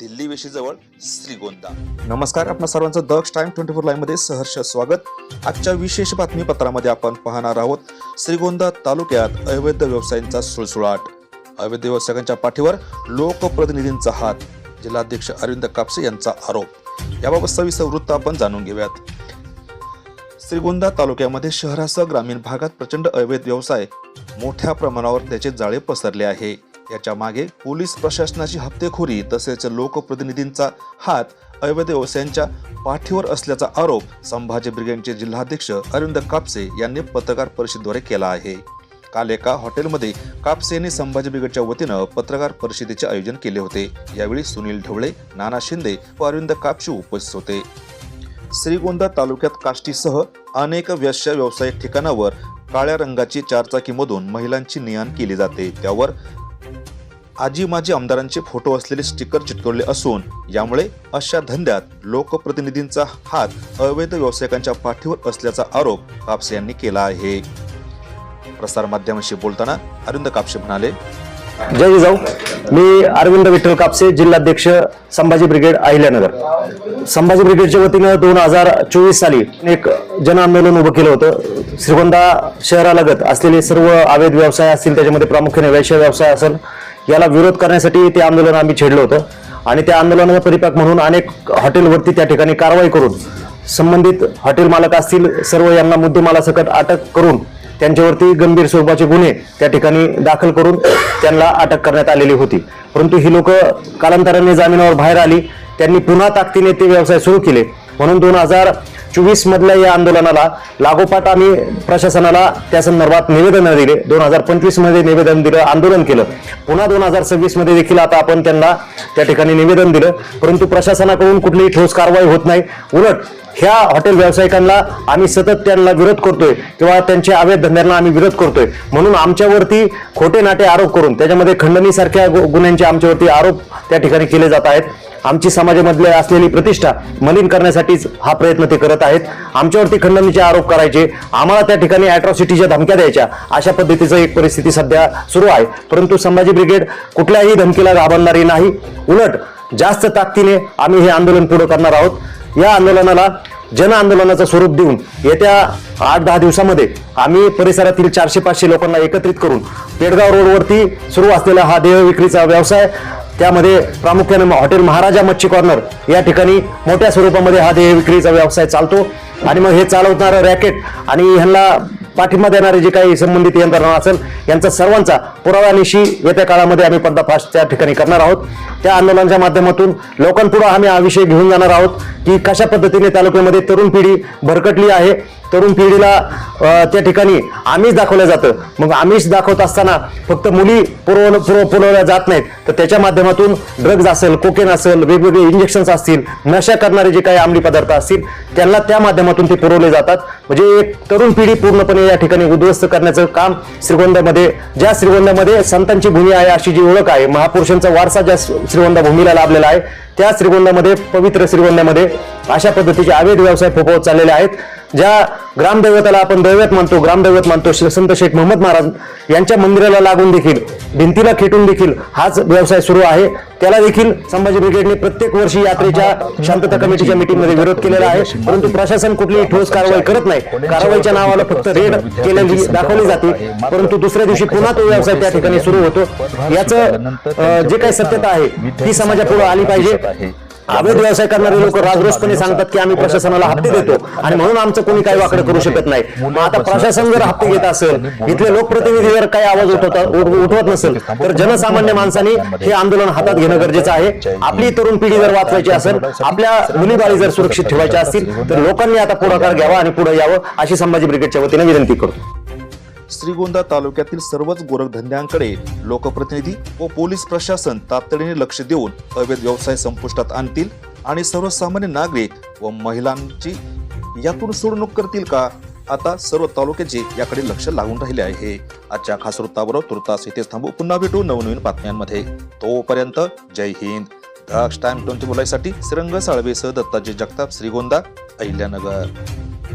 Delhi वेशीजवळ Shrigonda. नमस्कार आपणा सर्वांचं दक्ष टाइम ट्वेंटी फोर लाईव्हमध्ये सहर्ष स्वागत. आजच्या विशेष बातमीपत्रामध्ये आपण पाहणार आहोत श्रीगोंदा तालुक्यात अवैध व्यवसायांचा सुळसुळाट. अवैध व्यवसायांच्या पाठीवर लोकप्रतिनिधींचा हात जिल्हाध्यक्ष अरविंद कापसे यांचा आरोप. याबाबत सविस्तर वृत्त आपण जाणून घेऊयात. श्रीगोंदा तालुक्यामध्ये शहरासह ग्रामीण भागात प्रचंड अवैध व्यवसाय मोठ्या प्रमाणावर त्याचे जाळे पसरले आहे. याच्या मागे पोलीस प्रशासनाची हप्तेखोरी तसेच लोकप्रतिनिधींचा हात अवैध व्यवसायांच्या पाठीवर असल्याचा आरोप संभाजी ब्रिगेडचे जिल्हाध्यक्ष अरविंद कापसे यांनी पत्रकार परिषदेद्वारे केला आहे. काल एका हॉटेलमध्ये कापसे यांनी संभाजी ब्रिगेडच्या वतीनं पत्रकार परिषदेचे आयोजन केले होते. यावेळी सुनील ढवळे नाना शिंदे व अरविंद कापसे उपस्थित होते. श्रीगोंदा तालुक्यात काष्टीसह अनेक व्यवसाय व्यावसायिक ठिकाणावर काळ्या रंगाची चारचाकीमधून महिलांची ने केली जाते. त्यावर आजी माजी आमदारांचे फोटो असलेले स्टिकर चिटकवले असून यामुळे अशा धंद्यात लोकप्रतिनिधींचा हात अवैध व्यावसायिकांच्या पाठीवर असल्याचा आरोप कापसे यांनी केला आहे. प्रसारमाध्यमाशी बोलताना अरविंद कापसे म्हणाले जय जाऊ मी अरविंद विठ्ठल कापसे जिल्हाध्यक्ष संभाजी ब्रिगेड अहिल्यानगर. संभाजी ब्रिगेडच्या वतीनं दोन हजार चोवीस साली एक जन आंदोलन उभं केलं होतं. श्रीगोंदा शहरालगत असलेले सर्व अवैध व्यवसाय असतील त्याच्यामध्ये प्रामुख्याने वैश्य व्यवसाय असेल याला विरोध करण्यासाठी ते आंदोलन आम्ही छेडलं होतं. आणि त्या आंदोलनाचा परिपाक म्हणून अनेक हॉटेलवरती त्या ठिकाणी कारवाई करून संबंधित हॉटेल मालक असतील सर्व यांना मुद्देमालासकट अटक करून त्यांच्यावरती गंभीर स्वरूपाचे गुन्हे त्या ठिकाणी दाखल करून त्यांना अटक करण्यात आलेली होती. परंतु ही लोक कालांतराने जामिनावर बाहेर आली. त्यांनी पुन्हा ताकदीने ते व्यवसाय सुरू केले. म्हणून दोन हजार चोवीस मधल्या या आंदोलनाला लागोपाठ आम्ही प्रशासनाला त्या संदर्भात निवेदन दिले. दोन हजार पंचवीसमध्ये निवेदन दिलं आंदोलन केलं. पुन्हा दोन हजार सव्वीसमध्ये देखील आता आपण त्यांना त्या ठिकाणी निवेदन दिलं. परंतु प्रशासनाकडून कुठलीही ठोस कारवाई होत नाही. उलट ह्या हॉटेल व्यावसायिकांना आम्ही सतत त्यांना विरोध करतोय किंवा त्यांच्या अवैध धंद्यांना आम्ही विरोध करतोय. म्हणून आमच्यावरती खोटे नाटे आरोप करून त्याच्यामध्ये खंडणीसारख्या गु- गुन्ह्यांचे आमच्यावरती आरोप त्या ठिकाणी केले जात आहेत. आमची समाजामधले असलेली प्रतिष्ठा मलिन करण्यासाठीच हा प्रयत्न ते करत आहेत. आमच्यावरती खंडणीचे आरोप करायचे. आम्हाला त्या ठिकाणी अॅट्रॉसिटीच्या धमक्या द्यायच्या. अशा पद्धतीचं एक परिस्थिती सध्या सुरू आहे. परंतु संभाजी ब्रिगेड कुठल्याही धमकीला घाबरणारी नाही. उलट जास्त ताकदीने आम्ही हे आंदोलन पुढे करणार आहोत. या आंदोलनाला जन आंदोलनाचं स्वरूप देऊन येत्या आठ दहा दिवसामध्ये आम्ही परिसरातील चारशे पाचशे लोकांना एकत्रित करून पेडगाव रोडवरती सुरू असलेला हा देह विक्रीचा व्यवसाय त्यामध्ये प्रामुख्याने हॉटेल महाराजा मच्छी कॉर्नर या ठिकाणी मोठ्या स्वरूपामध्ये हा देह विक्रीचा व्यवसाय चालतो. आणि मग हे चालवणारं रॅकेट आणि ह्यांना पाठिंबा देणारे जे काही संबंधित यंत्रणा असेल यांचा सर्वांचा पुराव्यानिशी येत्या काळामध्ये आम्ही पर्दाफाश त्या ठिकाणी करणार आहोत. त्या आंदोलनाच्या माध्यमातून लोकांपुढे आम्ही हा विषय घेऊन जाणार आहोत की कशा पद्धतीने तालुक्यामध्ये तरुण पिढी भरकटली आहे तरुण पिढीला त्या ठिकाणी आमिष दाखवलं जातं. मग आमिष दाखवत असताना फक्त मुली पुरवलं पुरव पुरवल्या जात नाहीत. तर त्याच्या माध्यमातून ड्रग्ज असेल कोकेन असेल वेगवेगळे इंजेक्शन्स असतील नशा करणारे जे काही अंमली पदार्थ असतील त्यांना त्या माध्यमातून ते पुरवले जातात. म्हणजे एक तरुण पिढी पूर्णपणे या ठिकाणी उद्ध्वस्त करण्याचं काम श्रीगोंद्यामध्ये ज्या श्रीगोंद्यामध्ये संतांची भूमी आहे अशी जी ओळख आहे महापुरुषांचा वारसा ज्या श्रीगोंदा भूमीला लाभलेला आहे त्या श्रीगोंद्यामध्ये पवित्र श्रीगोंद्यामध्ये अशा पद्धतीचे अवैध व्यवसाय फोपवत चाललेले आहेत. ज्या ग्रामदैवताला आपण दैवत मानतो ग्रामदैवत मानतो संत शेख मोहम्मद महाराज यांच्या मंदिराला लागून देखील भिंतीला खेटून देखील हाच व्यवसाय सुरू आहे. त्याला देखील संभाजी ब्रिगेडने प्रत्येक वर्षी यात्रेच्या शांतता कमिटीच्या मीटिंगमध्ये विरोध केलेला आहे. परंतु प्रशासन कुठलीही ठोस कारवाई करत नाही. कारवाईच्या नावाला फक्त रेड केलेली दाखवली जाते. परंतु दुसऱ्या दिवशी पुन्हा तो व्यवसाय त्या ठिकाणी सुरू होतो. याचं जे काही सत्यता आहे ती समाजापुढे आली पाहिजे. अवैध व्यवसाय करणारे लोक राजरोसपणे सांगतात की आम्ही प्रशासनाला हप्ते देतो आणि म्हणून आमचं कोणी काही वाकडं करू शकत नाही. मग आता प्रशासन जर हप्ते घेत असेल इथले लोकप्रतिनिधी जर काही आवाज उठवतात उठ- उठवत नसेल तर जनसामान्य माणसांनी हे आंदोलन हातात घेणं गरजेचं आहे. आपली तरुण पिढी जर वाचवायची असेल आपल्या मुलीबाळी जर सुरक्षित ठेवायच्या असतील तर लोकांनी आता पुढाकार घ्यावा आणि पुढे यावं अशी संभाजी ब्रिगेडच्या वतीने विनंती करतो श्रीगोंदा तालुक्यातील सर्वच गोरखधंद्यांकडे लोकप्रतिनिधी व पोलीस प्रशासन तातडीने लक्ष देऊन अवैध व्यवसाय संपुष्टात आणतील आणि सर्वसामान्य नागरिक व महिलांची यातून सोडणूक करतील का? आता सर्व तालुक्याचे याकडे लक्ष लागून राहिले आहे. आजच्या खास वृत्ताबरोबर तुर्तास इथेच थांबू. पुन्हा भेटू नवनवीन बातम्यांमध्ये. तोपर्यंत जय हिंद. द्राक्ष टाइम ट्वेंटी बोलायसाठी श्रीरंग साळवेसह दत्ताजी जगताप श्रीगोंदा अहिल्यानगर.